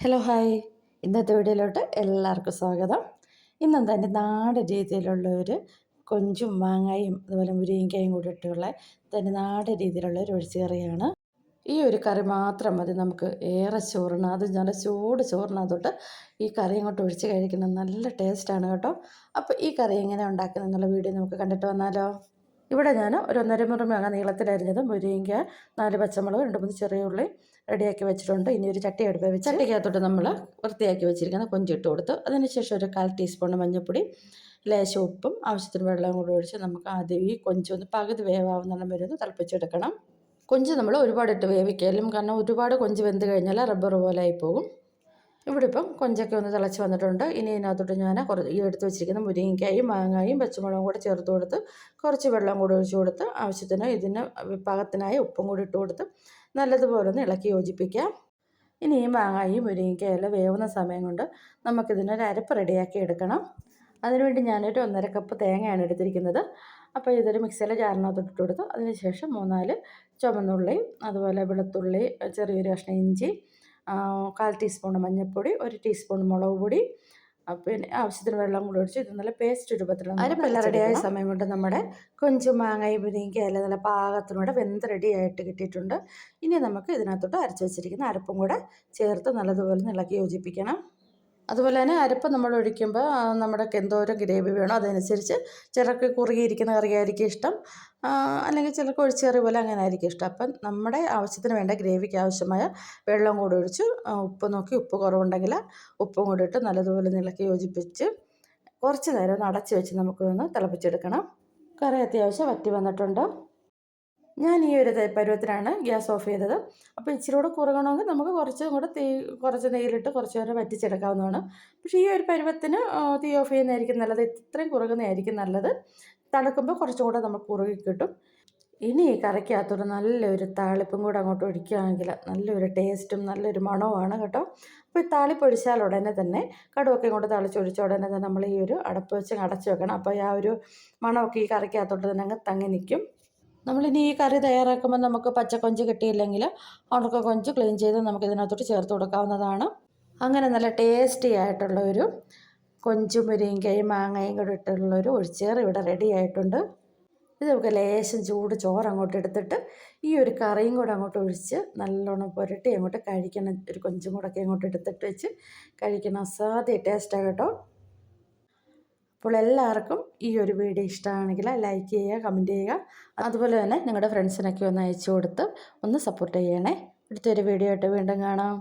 Hello hi ഇന്നത്തെ വീഡിയോയിലോട്ട് എല്ലാവർക്കും സ്വാഗതം. ഇന്നെന്താ എന്റെ നാടൻ രീതിയിലുള്ള ഒരു കൊഞ്ചും മാങ്ങയും അതുപോലെ മുരിങ്ങയും കൂടി ഇട്ടുള്ള തന്നെ നാടൻ രീതിയിലുള്ള ഒരു ഒഴിച്ചുകറിയാണ്. ഈ ഒരു കറി മാത്രം മതി നമുക്ക്. ഏറെ ചോറിന് അത് നല്ല ചൂട് ചോറിനകത്തോട്ട് ഈ കറി അങ്ങോട്ട് ഒഴിച്ച് കഴിക്കുന്നത് നല്ല ടേസ്റ്റാണ് കേട്ടോ. അപ്പോൾ ഈ കറി എങ്ങനെ ഉണ്ടാക്കുന്നത് എന്നുള്ള വീഡിയോ നമുക്ക് കണ്ടിട്ട് വന്നാലോ. ഇവിടെ ഞാൻ ഒരു ഒന്നര നീളത്തിൽ നീളത്തിലരിഞ്ഞത് മുരിങ്ങ നാല് പച്ചമുളക് രണ്ട് മൂന്ന് ചെറിയ ഉള്ളി റെഡിയാക്കി വെച്ചിട്ടുണ്ട്. ഇനി ഒരു ചട്ടി അടുപ്പ് വെച്ച് ചട്ടിക്കകത്തോട്ട് നമ്മൾ വൃത്തിയാക്കി വെച്ചിരിക്കുന്ന കൊഞ്ചിട്ട് കൊടുത്തു അതിനുശേഷം ഒരു കാൽ ടീസ്പൂൺ മഞ്ഞൾപ്പൊടി ലേശം ഉപ്പും ആവശ്യത്തിന് വെള്ളം കൂടി ഒഴിച്ച് നമുക്ക് ആദ്യം ഈ കൊഞ്ച് ഒന്ന് പകുതി വേവാവുന്നിടം വരെ ഒന്ന് തിളപ്പിച്ചെടുക്കണം. കൊഞ്ച് നമ്മൾ ഒരുപാട് ഇട്ട് വേവിക്കാലും കാരണം ഒരുപാട് കൊഞ്ച് വെന്ത് കഴിഞ്ഞാൽ റബ്ബർ പോലെ ആയി പോകും. ഇവിടെ ഇപ്പം കൊഞ്ചൊക്കെ ഒന്ന് തിളച്ച് വന്നിട്ടുണ്ട്. ഇനി ഇതിനകത്തോട്ട് ഞാൻ കുറച്ച് ഈ എടുത്ത് വെച്ചിരിക്കുന്ന മുരിങ്ങയ്ക്കായും മാങ്ങായും പച്ചമുളകും കൂടെ ചേർത്ത് കൊടുത്ത് കുറച്ച് വെള്ളം കൂടി ഒഴിച്ച് കൊടുത്ത് ആവശ്യത്തിന് ഇതിന് പാകത്തിനായി ഉപ്പും കൂടി ഇട്ട് കൊടുത്ത് നല്ലതുപോലെ ഒന്ന് ഇളക്കി യോജിപ്പിക്കാം. ഇനി ഈ മാങ്ങായും മുരിങ്ങയ്ക്കായെല്ലാം വേവുന്ന സമയം കൊണ്ട് നമുക്കിതിനൊരു അരപ്പ് റെഡിയാക്കി എടുക്കണം. അതിനുവേണ്ടി ഞാനൊരു ഒന്നര കപ്പ് തേങ്ങയാണ് എടുത്തിരിക്കുന്നത്. അപ്പോൾ ഇതൊരു മിക്സിയിലെ ജാറിനകത്തോട്ട് ഇട്ട് കൊടുത്തു. അതിനുശേഷം മൂന്നാൽ ചുമന്നുള്ളി അതുപോലെ വെളുത്തുള്ളി ചെറിയൊരു കഷ്ണം ഇഞ്ചി കാൽ ടീസ്പൂൺ മഞ്ഞൾപ്പൊടി ഒരു ടീസ്പൂൺ മുളക് പൊടി പിന്നെ ആവശ്യത്തിന് വെള്ളം കൂടി ഒഴിച്ച് ഇത് നല്ല പേസ്റ്റ് രൂപത്തിൽ അരപ്പെല്ലാം റെഡിയായ സമയം കൊണ്ട് നമ്മുടെ കൊഞ്ചു മാങ്ങയും മുരിങ്ങയും എല്ലാം നല്ല പാകത്തിനൂടെ വെന്ത് റെഡിയായിട്ട് കിട്ടിയിട്ടുണ്ട്. ഇനി നമുക്ക് ഇതിനകത്തോട്ട് അരച്ച് വെച്ചിരിക്കുന്ന അരപ്പും കൂടെ ചേർത്ത് നല്ലതുപോലെ ഇളക്കി യോജിപ്പിക്കണം. അതുപോലെ തന്നെ അരപ്പ് നമ്മൾ ഒഴിക്കുമ്പോൾ നമ്മുടെ എന്തോരം ഗ്രേവി വേണോ അതനുസരിച്ച് ചിലർക്ക് കുറുകിയിരിക്കുന്ന കറിയായിരിക്കും ഇഷ്ടം. അല്ലെങ്കിൽ ചിലർക്ക് ഒഴിച്ച് കറി പോലെ അങ്ങനെ ആയിരിക്കും ഇഷ്ടം. അപ്പം നമ്മുടെ ആവശ്യത്തിന് വേണ്ട ഗ്രേവിക്ക് ആവശ്യമായ വെള്ളം കൂടെ ഒഴിച്ച് ഉപ്പ് നോക്കി ഉപ്പ് കുറവുണ്ടെങ്കിൽ ഉപ്പും കൂടി ഇട്ട് നല്ലതുപോലെ നിളക്കി യോജിപ്പിച്ച് കുറച്ച് നേരം ഒന്ന് അടച്ച് വെച്ച് നമുക്കൊന്ന് തിളപ്പിച്ചെടുക്കണം. കറി അത്യാവശ്യം വറ്റി വന്നിട്ടുണ്ട്. ഞാൻ ഈ ഒരു പരുവത്തിലാണ് ഗ്യാസ് ഓഫ് ചെയ്തത്. അപ്പോൾ ഇച്ചിരി കൂടെ കുറുകണമെങ്കിൽ നമുക്ക് കുറച്ചും കൂടെ തീ കുറച്ച് നെയ്യിലിട്ട് കുറച്ച് നേരം വറ്റിച്ചെടുക്കാവുന്നതാണ്. പക്ഷേ ഈ ഒരു പരുവത്തിന് തീ ഓഫ് ചെയ്യുന്നതായിരിക്കും നല്ലത്. ഇത്രയും കുറുകുന്നതായിരിക്കും നല്ലത്. തണുക്കുമ്പോൾ കുറച്ചും കൂടെ നമുക്ക് കുറുകി കിട്ടും. ഇനി ഈ കറിക്കകത്തൊരു നല്ലൊരു താളിപ്പും കൂടെ അങ്ങോട്ട് ഒഴിക്കുകയാണെങ്കിൽ നല്ലൊരു ടേസ്റ്റും നല്ലൊരു മണവുമാണ് കേട്ടോ. അപ്പോൾ ഈ താളിപ്പൊഴിച്ചാൽ ഉടനെ തന്നെ കടുവൊക്കെ ഇങ്ങോട്ട് തളിച്ചൊഴിച്ച ഉടനെ തന്നെ നമ്മൾ ഈ ഒരു അടപ്പ് വെച്ച് അടച്ച് വെക്കണം. അപ്പോൾ ആ ഒരു മണമൊക്കെ ഈ കറിക്കകത്തോട്ട് തന്നെ അങ്ങ് തങ്ങി നിൽക്കും. നമ്മളിനി ഈ കറി തയ്യാറാക്കുമ്പോൾ നമുക്ക് പച്ചക്കൊഞ്ച് കിട്ടിയില്ലെങ്കിൽ ഉണക്ക കൊഞ്ച് ക്ലീൻ ചെയ്ത് നമുക്ക് ഇതിനകത്തോട്ട് ചേർത്ത് കൊടുക്കാവുന്നതാണ്. അങ്ങനെ നല്ല ടേസ്റ്റി ആയിട്ടുള്ള ഒരു കൊഞ്ചും മുരിങ്ങയും മാങ്ങയും കൂടെ ഇട്ടുള്ള ഒരു ഒഴിച്ചേർ ഇവിടെ റെഡി ആയിട്ടുണ്ട്. ഇത് നമുക്ക് ലേശം ചൂട് ചോറ് അങ്ങോട്ട് എടുത്തിട്ട് ഈ ഒരു കറിയും കൂടെ അങ്ങോട്ട് ഒഴിച്ച് നല്ലോണം പുരട്ടി അങ്ങോട്ട് കഴിക്കണം. ഒരു കൊഞ്ചും കൂടെ ഒക്കെ അങ്ങോട്ട് എടുത്തിട്ട് വെച്ച് കഴിക്കണം. അസാധ്യ ടേസ്റ്റാണ് കേട്ടോ. അപ്പോൾ എല്ലാവർക്കും ഈ ഒരു വീഡിയോ ഇഷ്ടമാണെങ്കിൽ ലൈക്ക് ചെയ്യുക കമന്റ് ചെയ്യുക. അതുപോലെ തന്നെ നിങ്ങളുടെ ഫ്രണ്ട്സിനൊക്കെ ഒന്ന് അയച്ചു കൊടുത്ത് ഒന്ന് സപ്പോർട്ട് ചെയ്യണേ. അടുത്തൊരു വീഡിയോ ആയിട്ട് വീണ്ടും കാണാം.